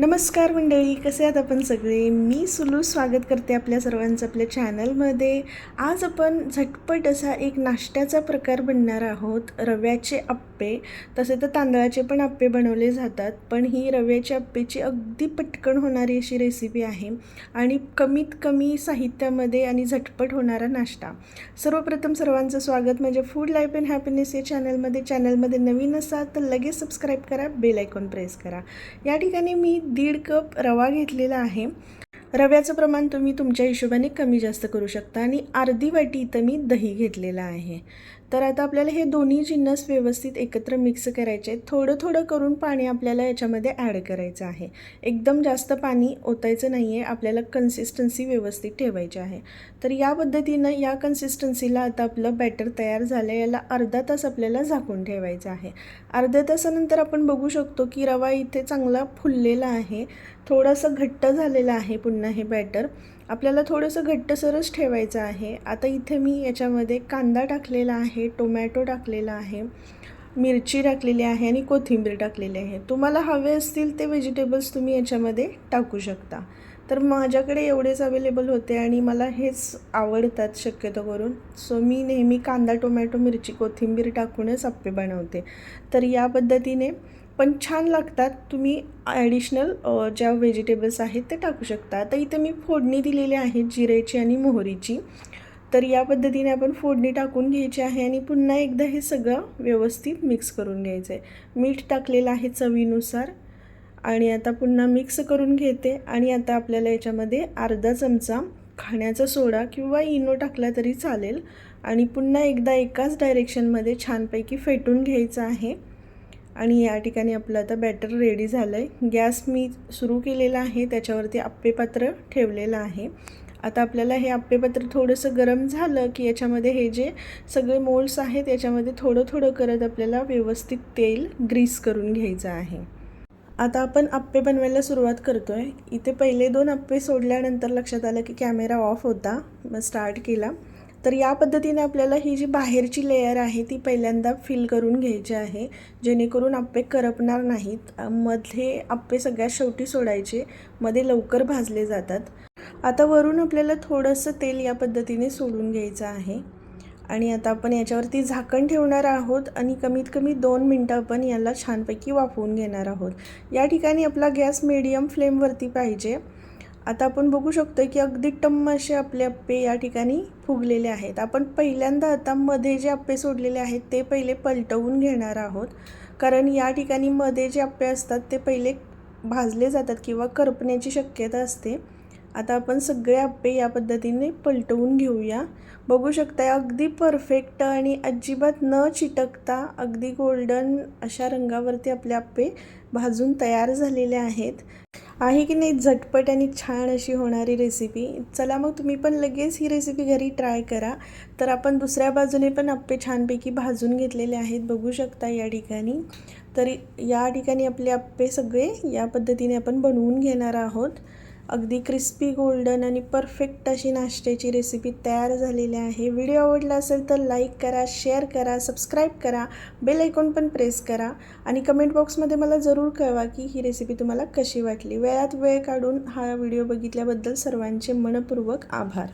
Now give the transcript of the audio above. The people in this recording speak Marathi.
नमस्कार मंडळी कसे आहात आपण सगळे? मी सुलू स्वागत करते आपल्या सर्वांचं आपल्या चॅनलमध्ये. आज आपण झटपट असा एक नाश्त्याचा प्रकार बनणार आहोत. रव्याचे आप्पे तसे तर तांदळाचे पण आप्पे बनवले जातात पण ही रव्याच्या आप्पेची अगदी पटकन होणारी अशी रेसिपी आहे आणि कमीत कमी साहित्यामध्ये आणि झटपट होणारा नाश्ता. सर्वप्रथम सर्वांचं स्वागत. म्हणजे फूड लाईफ अँड हॅपीनेस या चॅनलमध्ये. चॅनलमध्ये नवीन असाल तर लगेच सबस्क्राईब करा बेल आयकॉन प्रेस करा. या ठिकाणी मी दीड कप रवा घेतलेला आहे. रव्याचं प्रमाण तुम्ही तुमच्या हिशोबाने कमी जास्त करू शकता आणि अर्धी वाटी इथं मी दही घेतलेलं आहे. तर आता आपल्याला हे दोन्ही जिन्नस व्यवस्थित एकत्र मिक्स करायचे आहेत. थोडं थोडं करून पाणी आपल्याला याच्यामध्ये ॲड करायचं आहे. एकदम जास्त पाणी ओतायचं नाही आहे. आपल्याला कन्सिस्टन्सी व्यवस्थित ठेवायची आहे. तर या पद्धतीनं या कन्सिस्टन्सीला आता आपलं बॅटर तयार झालं. आहे याला अर्धा तास आपल्याला झाकून ठेवायचं आहे. अर्ध्या तासानंतर आपण बघू शकतो की रवा इथे चांगला फुललेला आहे. थोडासा घट्ट झालेला आहे पुन्हा हे बॅटर आपल्याला थोडंसं घट्टसरच ठेवायचं आहे. आता इथे मी याच्यामध्ये कांदा टाकलेला आहे टोमॅटो टाकलेला आहे मिरची टाकलेली आहे आणि कोथिंबीर टाकलेली आहे. तुम्हाला हवे असतील ते व्हेजिटेबल्स तुम्ही याच्यामध्ये टाकू शकता. तर माझ्याकडे एवढेच अवेलेबल होते आणि मला हेच आवडतात शक्यतो करून. सो मी नेहमी कांदा टोमॅटो मिरची कोथिंबीर टाकूनच आप्पे बनवते. तर या पद्धतीने पण छान लागतात. तुम्ही ॲडिशनल ज्या व्हेजिटेबल्स आहेत ते टाकू शकता. आता इथे मी फोडणी दिलेली आहे जिरेची आणि मोहरीची. तर या पद्धतीने आपण फोडणी टाकून घ्यायची आहे आणि पुन्हा एकदा हे सगळं व्यवस्थित मिक्स करून घ्यायचं आहे मीठ टाकलेलं आहे चवीनुसार आणि आता पुन्हा मिक्स करून घेते आणि आता आपल्याला याच्यामध्ये अर्धा चमचा खाण्याचा सोडा किंवा इनो टाकला तरी चालेल. आणि पुन्हा एकदा एकाच डायरेक्शनमध्ये छानपैकी फेटून घ्यायचं आहे. आणि या ठिकाणी आपलं आता बॅटर रेडी झालं आहे गॅस मी सुरू केलेला आहे त्याच्यावरती आप्पेपात्र ठेवलेलं आहे. आता आपल्याला हे आप्पेपात्र थोडंसं गरम झालं की याच्यामध्ये हे जे सगळे मोल्ड्स आहेत याच्यामध्ये थोडं थोडं करत आपल्याला व्यवस्थित तेल ग्रीस करून घ्यायचं आहे. आता आपण आप्पे बनवायला सुरुवात करतो आहे इथे पहिले दोन आप्पे सोडल्यानंतर लक्षात आलं की कॅमेरा ऑफ होता मग स्टार्ट केला. तर या पद्धतीने आपल्याला ही जी बाहेरची लेयर आहे ती पहिल्यांदा फिल करून घ्यायची आहे. जेणेकरून आप्पे करपणार नाहीत. मध्ये आप्पे सगळ्यात शेवटी सोडायचे. मध्ये लवकर भाजले जातात. आता वरून आपल्याला थोडंसं तेल या पद्धतीने सोडून घ्यायचं आहे. आणि आता आपण याच्यावरती झाकण ठेवणार आहोत आणि कमीत कमी दोन मिनटं आपण याला छानपैकी वाफवून घेणार आहोत. या ठिकाणी आपला गॅस मिडियम फ्लेमवरती पाहिजे. आता आपण बघू शकतो की अगदी टम्म असे आपले अप्पे या ठिकाणी फुगलेले आहेत. आपण पहिल्यांदा आता मध्ये जे अप्पे सोडलेले आहेत ते पहिले पलटवून घेणार आहोत. कारण या ठिकाणी मध्ये जे अप्पे असतात ते पहिले भाजले जातात किंवा करपण्याची शक्यता असते. आता आपण सगळे आप्पे या पद्धतीने पलटवून घेऊया. बघू शकता अगदी परफेक्ट आणि अजिबात न चिटकता अगदी गोल्डन अशा रंगावरती आपले आप्पे भाजून तयार झालेले आहेत. आहे की नाही झटपट आणि छान अशी होणारी रेसिपी चला मग तुम्ही पण लगेच ही रेसिपी घरी ट्राय करा. तर आपण दुसऱ्या बाजूने पण आप्पे छानपैकी भाजून घेतलेले आहेत. बघू शकता या ठिकाणी. तर या ठिकाणी आपले आप्पे सगळे या पद्धतीने आपण बनवून घेणार आहोत. अगदी क्रिस्पी गोल्डन आणि परफेक्ट अशी नाश्त्याची रेसिपी तयार झालेली आहे. व्हिडिओ आवडला असेल तर लाईक करा शेअर करा सबस्क्राईब करा बेल ऐकून पण प्रेस करा आणि कमेंट बॉक्समध्ये मला जरूर कळवा की ही रेसिपी तुम्हाला कशी वाटली. वेळात वेळ काढून हा व्हिडिओ बघितल्याबद्दल सर्वांचे मनपूर्वक आभार.